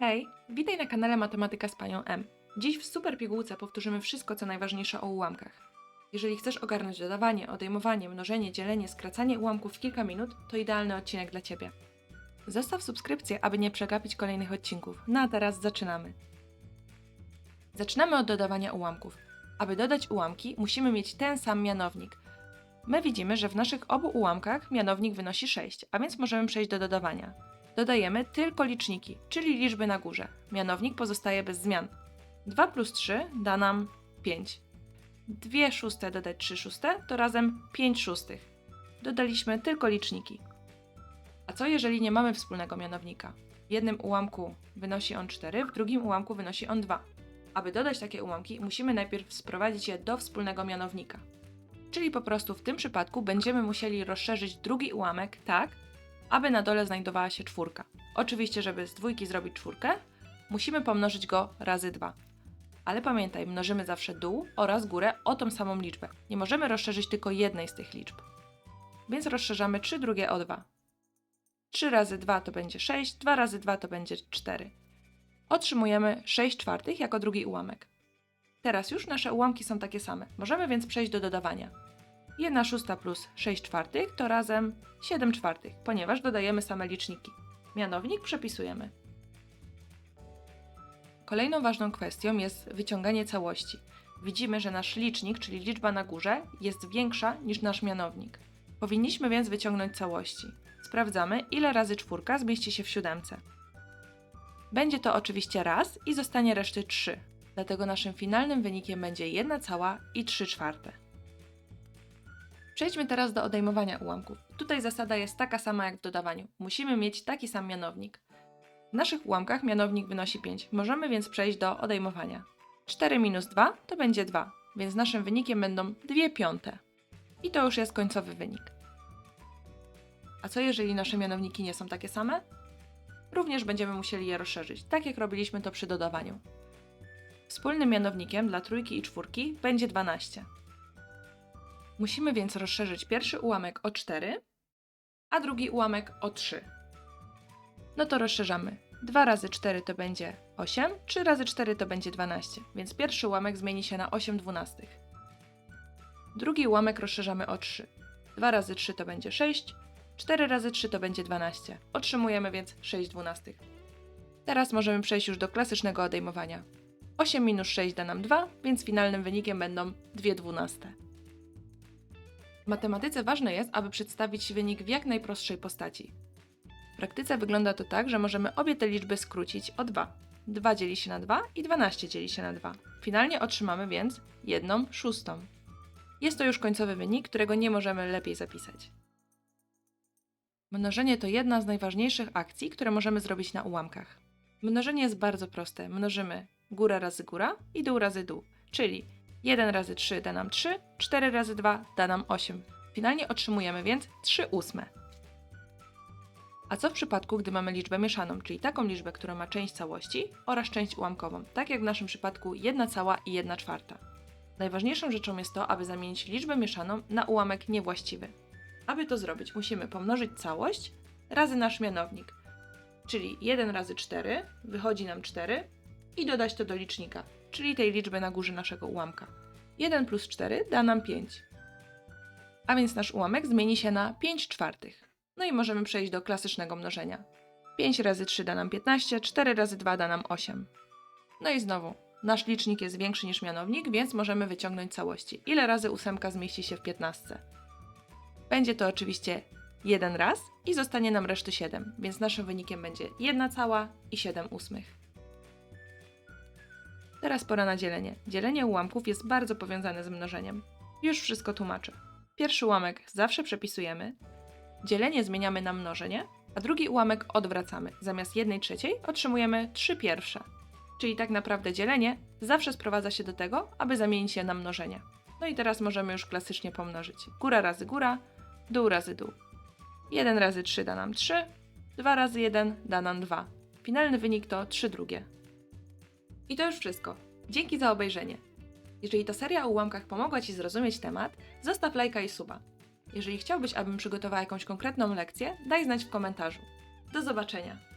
Hej, witaj na kanale Matematyka z Panią M. Dziś w super pigułce powtórzymy wszystko, co najważniejsze o ułamkach. Jeżeli chcesz ogarnąć dodawanie, odejmowanie, mnożenie, dzielenie, skracanie ułamków w kilka minut, to idealny odcinek dla Ciebie. Zostaw subskrypcję, aby nie przegapić kolejnych odcinków. No a teraz zaczynamy. Zaczynamy od dodawania ułamków. Aby dodać ułamki, musimy mieć ten sam mianownik. My widzimy, że w naszych obu ułamkach mianownik wynosi 6, a więc możemy przejść do dodawania. Dodajemy tylko liczniki, czyli liczby na górze. Mianownik pozostaje bez zmian. 2 plus 3 da nam 5. 2 szóste dodać 3 szóste to razem 5 szóstych. Dodaliśmy tylko liczniki. A co jeżeli nie mamy wspólnego mianownika? W jednym ułamku wynosi on 4, w drugim ułamku wynosi on 2. Aby dodać takie ułamki, musimy najpierw sprowadzić je do wspólnego mianownika. Czyli po prostu w tym przypadku będziemy musieli rozszerzyć drugi ułamek tak, aby na dole znajdowała się czwórka. Oczywiście, żeby z dwójki zrobić czwórkę, musimy pomnożyć go razy 2. Ale pamiętaj, mnożymy zawsze dół oraz górę o tą samą liczbę. Nie możemy rozszerzyć tylko jednej z tych liczb. Więc rozszerzamy 3 drugie o 2. 3 razy 2 to będzie 6, 2 razy 2 to będzie 4. Otrzymujemy 6 czwartych jako drugi ułamek. Teraz już nasze ułamki są takie same. Możemy więc przejść do dodawania. 1 szósta plus 6 czwartych to razem 7 czwartych, ponieważ dodajemy same liczniki. Mianownik przepisujemy. Kolejną ważną kwestią jest wyciąganie całości. Widzimy, że nasz licznik, czyli liczba na górze, jest większa niż nasz mianownik. Powinniśmy więc wyciągnąć całości. Sprawdzamy, ile razy czwórka zmieści się w siódemce. Będzie to oczywiście raz i zostanie reszty 3. Dlatego naszym finalnym wynikiem będzie 1 cała i 3 czwarte. Przejdźmy teraz do odejmowania ułamków. Tutaj zasada jest taka sama jak w dodawaniu. Musimy mieć taki sam mianownik. W naszych ułamkach mianownik wynosi 5. Możemy więc przejść do odejmowania. 4 minus 2 to będzie 2, więc naszym wynikiem będą 2 piąte. I to już jest końcowy wynik. A co jeżeli nasze mianowniki nie są takie same? Również będziemy musieli je rozszerzyć, tak jak robiliśmy to przy dodawaniu. Wspólnym mianownikiem dla trójki i czwórki będzie 12. Musimy więc rozszerzyć pierwszy ułamek o 4, a drugi ułamek o 3. No to rozszerzamy. 2 razy 4 to będzie 8, 3 razy 4 to będzie 12, więc pierwszy ułamek zmieni się na 8 dwunastych. Drugi ułamek rozszerzamy o 3. 2 razy 3 to będzie 6, 4 razy 3 to będzie 12. Otrzymujemy więc 6 dwunastych. Teraz możemy przejść już do klasycznego odejmowania. 8 minus 6 da nam 2, więc finalnym wynikiem będą 2 dwunaste. W matematyce ważne jest, aby przedstawić wynik w jak najprostszej postaci. W praktyce wygląda to tak, że możemy obie te liczby skrócić o 2. 2 dzieli się na 2 i 12 dzieli się na 2. Finalnie otrzymamy więc 1 szóstą. Jest to już końcowy wynik, którego nie możemy lepiej zapisać. Mnożenie to jedna z najważniejszych akcji, które możemy zrobić na ułamkach. Mnożenie jest bardzo proste. Mnożymy góra razy góra i dół razy dół, czyli 1 razy 3 da nam 3, 4 razy 2 da nam 8. Finalnie otrzymujemy więc 3 ósme. A co w przypadku, gdy mamy liczbę mieszaną, czyli taką liczbę, która ma część całości oraz część ułamkową, tak jak w naszym przypadku 1 cała i 1 czwarta? Najważniejszą rzeczą jest to, aby zamienić liczbę mieszaną na ułamek niewłaściwy. Aby to zrobić, musimy pomnożyć całość razy nasz mianownik, czyli 1 razy 4 wychodzi nam 4 i dodać to do licznika, czyli tej liczby na górze naszego ułamka. 1 plus 4 da nam 5. A więc nasz ułamek zmieni się na 5 czwartych. No i możemy przejść do klasycznego mnożenia. 5 razy 3 da nam 15, 4 razy 2 da nam 8. No i znowu, nasz licznik jest większy niż mianownik, więc możemy wyciągnąć całości. Ile razy ósemka zmieści się w 15? Będzie to oczywiście jeden raz i zostanie nam reszty 7, więc naszym wynikiem będzie 1 cała i 7 ósmych. Teraz pora na dzielenie. Dzielenie ułamków jest bardzo powiązane z mnożeniem. Już wszystko tłumaczę. Pierwszy ułamek zawsze przepisujemy, dzielenie zmieniamy na mnożenie, a drugi ułamek odwracamy. Zamiast 1 trzeciej otrzymujemy 3 pierwsze. Czyli tak naprawdę dzielenie zawsze sprowadza się do tego, aby zamienić je na mnożenie. No i teraz możemy już klasycznie pomnożyć. Góra razy góra, dół razy dół. 1 razy 3 da nam 3, 2 razy 1 da nam 2. Finalny wynik to 3 drugie. I to już wszystko. Dzięki za obejrzenie. Jeżeli ta seria o ułamkach pomogła Ci zrozumieć temat, zostaw lajka i suba. Jeżeli chciałbyś, abym przygotowała jakąś konkretną lekcję, daj znać w komentarzu. Do zobaczenia!